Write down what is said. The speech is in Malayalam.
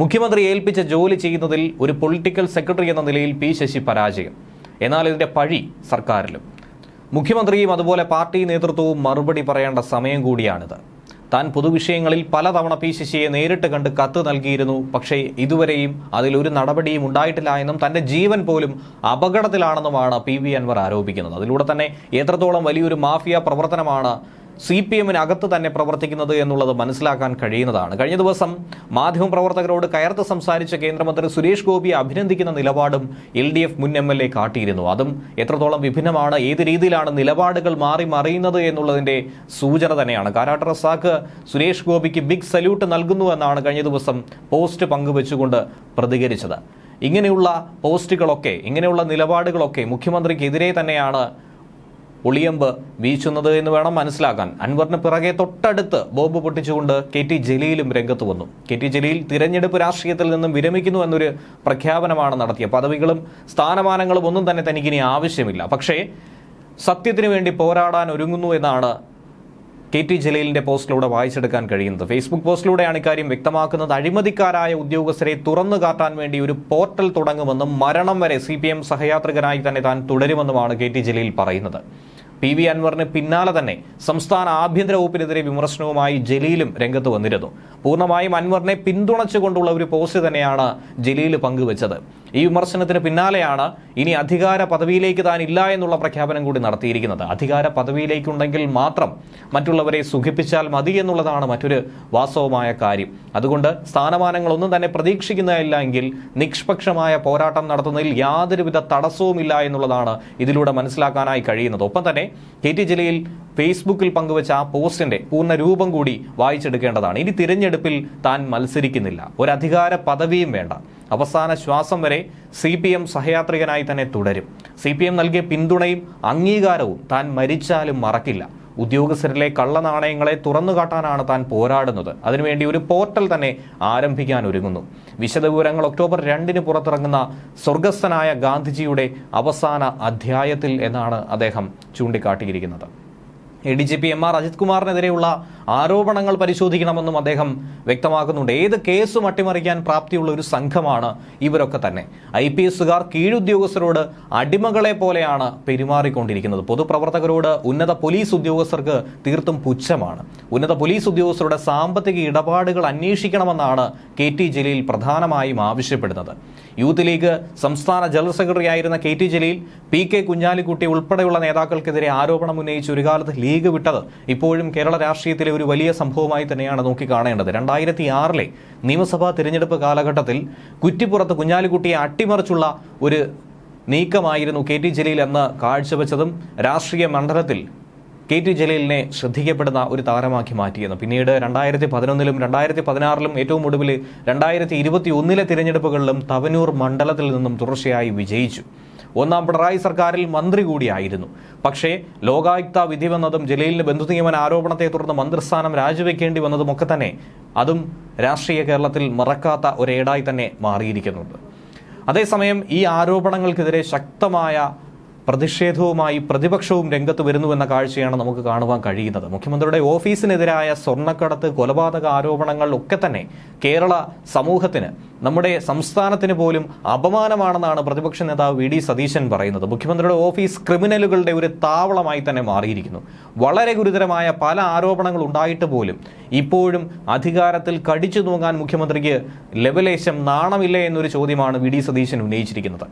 മുഖ്യമന്ത്രി ഏൽപ്പിച്ച ജോലി ചെയ്യുന്നതിൽ ഒരു പൊളിറ്റിക്കൽ സെക്രട്ടറി എന്ന നിലയിൽ പി ശശി പരാജയം. എന്നാൽ ഇതിന്റെ പഴി സർക്കാരിലും. മുഖ്യമന്ത്രിയും അതുപോലെ പാർട്ടി നേതൃത്വവും മറുപടി പറയേണ്ട സമയം കൂടിയാണിത്. താൻ പൊതുവിഷയങ്ങളിൽ പലതവണ പി ശശിയെ നേരിട്ട് കണ്ട് കത്ത് നൽകിയിരുന്നു. പക്ഷേ ഇതുവരെയും അതിലൊരു നടപടിയും ഉണ്ടായിട്ടില്ല എന്നും തന്റെ ജീവൻ പോലും അപകടത്തിലാണെന്നുമാണ് പി വി അൻവർ ആരോപിക്കുന്നത്. അതിലൂടെ തന്നെ എത്രത്തോളം വലിയൊരു മാഫിയ പ്രവർത്തനമാണ് സി പി എമ്മിനകത്ത് തന്നെ പ്രവർത്തിക്കുന്നത് എന്നുള്ളത് മനസ്സിലാക്കാൻ കഴിയുന്നതാണ്. കഴിഞ്ഞ ദിവസം മാധ്യമപ്രവർത്തകരോട് കയർത്ത് സംസാരിച്ച കേന്ദ്രമന്ത്രി സുരേഷ് ഗോപിയെ അഭിനന്ദിക്കുന്ന നിലപാടും എൽ ഡി എഫ് മുൻ എം എൽ എ കാട്ടിയിരുന്നു. അതും എത്രത്തോളം വിഭിന്നമാണ് ഏത് രീതിയിലാണ് നിലപാടുകൾ മാറി മറിയുന്നത് എന്നുള്ളതിന്റെ സൂചന തന്നെയാണ്. കാരാട്ട് റസാഖ് സുരേഷ് ഗോപിക്ക് ബിഗ് സല്യൂട്ട് നൽകുന്നു എന്നാണ് കഴിഞ്ഞ ദിവസം പോസ്റ്റ് പങ്കുവെച്ചുകൊണ്ട് പ്രതികരിച്ചത്. ഇങ്ങനെയുള്ള പോസ്റ്റുകളൊക്കെ ഇങ്ങനെയുള്ള നിലപാടുകളൊക്കെ മുഖ്യമന്ത്രിക്കെതിരെ തന്നെയാണ് ഒളിയമ്പ് വീശുന്നത് എന്ന് വേണം മനസ്സിലാക്കാൻ. അൻവറിന് പിറകെ തൊട്ടടുത്ത് ബോംബ് പൊട്ടിച്ചുകൊണ്ട് കെ ടി ജലീലും രംഗത്ത് വന്നു. കെ ടി ജലീൽ തിരഞ്ഞെടുപ്പ് രാഷ്ട്രീയത്തിൽ നിന്നും വിരമിക്കുന്നു എന്നൊരു പ്രഖ്യാപനമാണ് നടത്തിയ. പദവികളും സ്ഥാനമാനങ്ങളും ഒന്നും തന്നെ തനിക്കിനി ആവശ്യമില്ല. പക്ഷേ സത്യത്തിനു വേണ്ടി പോരാടാൻ ഒരുങ്ങുന്നു എന്നാണ് കെ ടി ജലീലിന്റെ പോസ്റ്റിലൂടെ വായിച്ചെടുക്കാൻ കഴിയുന്നത്. ഫേസ്ബുക്ക് പോസ്റ്റിലൂടെയാണ് ഇക്കാര്യം വ്യക്തമാക്കുന്നത്. അഴിമതിക്കാരായ ഉദ്യോഗസ്ഥരെ തുറന്നു കാട്ടാൻ വേണ്ടി ഒരു പോർട്ടൽ തുടങ്ങുമെന്നും മരണം വരെ സി പി എം സഹയാത്രികനായി തന്നെ താൻ തുടരുമെന്നുമാണ് കെ ടി ജലീൽ പറയുന്നത്. പി വി അൻവറിന് പിന്നാലെ തന്നെ സംസ്ഥാന ആഭ്യന്തര വകുപ്പിനെതിരെ വിമർശനവുമായി ജലീലും രംഗത്ത് വന്നിരുന്നു. പൂർണമായും അൻവറിനെ പിന്തുണച്ചുകൊണ്ടുള്ള ഒരു പോസ്റ്റ് തന്നെയാണ് ജലീൽ പങ്കുവച്ചത്. ഈ വിമർശനത്തിന് പിന്നാലെയാണ് ഇനി അധികാര പദവിയിലേക്ക് താൻ ഇല്ല എന്നുള്ള പ്രഖ്യാപനം കൂടി നടത്തിയിരിക്കുന്നത്. അധികാര പദവിയിലേക്കുണ്ടെങ്കിൽ മാത്രം മറ്റുള്ളവരെ സുഖിപ്പിച്ചാൽ മതി എന്നുള്ളതാണ് മറ്റൊരു വാസ്തവമായ കാര്യം. അതുകൊണ്ട് സ്ഥാനമാനങ്ങളൊന്നും തന്നെ പ്രതീക്ഷിക്കുന്നതല്ല എങ്കിൽ നിഷ്പക്ഷമായ പോരാട്ടം നടത്തുന്നതിൽ യാതൊരുവിധ തടസ്സവുമില്ല എന്നുള്ളതാണ് ഇതിലൂടെ മനസ്സിലാക്കാനായി കഴിയുന്നത്. ഒപ്പം തന്നെ കെ ടി ജലീൽ ഫേസ്ബുക്കിൽ പങ്കുവച്ച ആ പോസ്റ്റിന്റെ പൂർണ രൂപം കൂടി വായിച്ചെടുക്കേണ്ടതാണ്. ഇനി തിരഞ്ഞെടുപ്പിൽ താൻ മത്സരിക്കുന്നില്ല. ഒരു അധികാര പദവിയും വേണ്ട. അവസാന ശ്വാസം വരെ സി പി എം സഹയാത്രികനായി തന്നെ തുടരും. സി പി എം നൽകിയ പിന്തുണയും അംഗീകാരവും താൻ മരിച്ചാലും മറക്കില്ല. ഉദ്യോഗസ്ഥരിലെ കള്ളനാണയങ്ങളെ തുറന്നുകാട്ടാനാണ് താൻ പോരാടുന്നത്. അതിനുവേണ്ടി ഒരു പോർട്ടൽ തന്നെ ആരംഭിക്കാൻ ഒരുങ്ങുന്നു. വിശദവിവരങ്ങൾ ഒക്ടോബർ രണ്ടിന് പുറത്തിറങ്ങുന്ന സ്വർഗസ്ഥനായ ഗാന്ധിജിയുടെ അവസാന അധ്യായത്തിൽ എന്നാണ് അദ്ദേഹം ചൂണ്ടിക്കാട്ടിയിരിക്കുന്നത്. D G P M R Ajith കുമാറിനെതിരെയുള്ള ആരോപണങ്ങൾ പരിശോധിക്കണമെന്നും അദ്ദേഹം വ്യക്തമാക്കുന്നുണ്ട്. ഏത് കേസും അട്ടിമറിക്കാൻ പ്രാപ്തിയുള്ള ഒരു സംഘമാണ് ഇവരൊക്കെ തന്നെ. ഐ പി എസുകാർ കീഴുദ്യോഗസ്ഥരോട് അടിമകളെ പോലെയാണ് പെരുമാറിക്കൊണ്ടിരിക്കുന്നത്. പൊതുപ്രവർത്തകരോട് ഉന്നത പോലീസ് ഉദ്യോഗസ്ഥർക്ക് തീർത്തും പുച്ഛമാണ്. ഉന്നത പോലീസ് ഉദ്യോഗസ്ഥരുടെ സാമ്പത്തിക ഇടപാടുകൾ അന്വേഷിക്കണമെന്നാണ് കെ ടി ജലീൽ പ്രധാനമായും ആവശ്യപ്പെടുന്നത്. യൂത്ത് ലീഗ് സംസ്ഥാന ജനറൽ സെക്രട്ടറി ആയിരുന്ന K T Jaleel P K Kunhalikutty ഉൾപ്പെടെയുള്ള നേതാക്കൾക്കെതിരെ ആരോപണം ഉന്നയിച്ച് ഒരു കാലത്ത് ലീഗ് വിട്ടത് ഇപ്പോഴും കേരള രാഷ്ട്രീയത്തിലെ ഒരു വലിയ സംഭവമായി തന്നെയാണ് നോക്കിക്കാണേണ്ടത്. രണ്ടായിരത്തി ആറിലെ നിയമസഭാ തിരഞ്ഞെടുപ്പ് കാലഘട്ടത്തിൽ കുറ്റിപ്പുറത്ത് കുഞ്ഞാലിക്കുട്ടിയെ അട്ടിമറിച്ചുള്ള ഒരു നീക്കമായിരുന്നു കെ ടി ജലീൽ എന്ന് കാഴ്ചവെച്ചതും രാഷ്ട്രീയ മണ്ഡലത്തിൽ കെ ടി ജലീലിനെ ശ്രദ്ധിക്കപ്പെടുന്ന ഒരു താരമാക്കി മാറ്റിയെന്ന്. പിന്നീട് രണ്ടായിരത്തി പതിനൊന്നിലും രണ്ടായിരത്തി പതിനാറിലും ഏറ്റവും ഒടുവിൽ രണ്ടായിരത്തി ഇരുപത്തി ഒന്നിലെ തിരഞ്ഞെടുപ്പുകളിലും തവനൂർ മണ്ഡലത്തിൽ നിന്നും തുടർച്ചയായി വിജയിച്ചു. ഒന്നാം പിണറായി സർക്കാരിൽ മന്ത്രി കൂടിയായിരുന്നു. പക്ഷേ ലോകായുക്ത വിധി വന്നതും ജലീലിന് ബന്ധുനിയമന ആരോപണത്തെ തുടർന്ന് മന്ത്രിസ്ഥാനം രാജിവെക്കേണ്ടി വന്നതും ഒക്കെ തന്നെ അതും രാഷ്ട്രീയ കേരളത്തിൽ മറക്കാത്ത ഒരേടായി തന്നെ മാറിയിരിക്കുന്നുണ്ട്. അതേസമയം ഈ ആരോപണങ്ങൾക്കെതിരെ ശക്തമായ പ്രതിഷേധവുമായി പ്രതിപക്ഷവും രംഗത്ത് വരുന്നുവെന്ന കാഴ്ചയാണ് നമുക്ക് കാണുവാൻ കഴിയുന്നത്. മുഖ്യമന്ത്രിയുടെ ഓഫീസിനെതിരായ സ്വർണക്കടത്ത് കൊലപാതക ആരോപണങ്ങൾ ഒക്കെ തന്നെ കേരള സമൂഹത്തിന് നമ്മുടെ സംസ്ഥാനത്തിന് പോലും അപമാനമാണെന്നാണ് പ്രതിപക്ഷ നേതാവ് വി ഡി സതീശൻ പറയുന്നത്. മുഖ്യമന്ത്രിയുടെ ഓഫീസ് ക്രിമിനലുകളുടെ ഒരു താവളമായി തന്നെ മാറിയിരിക്കുന്നു. വളരെ ഗുരുതരമായ പല ആരോപണങ്ങൾ ഉണ്ടായിട്ട് പോലും ഇപ്പോഴും അധികാരത്തിൽ കടിച്ചു തൂങ്ങാൻ മുഖ്യമന്ത്രിക്ക് ലെവലേശം നാണമില്ല എന്നൊരു ചോദ്യമാണ് വി ഡി സതീശൻ ഉന്നയിച്ചിരിക്കുന്നത്.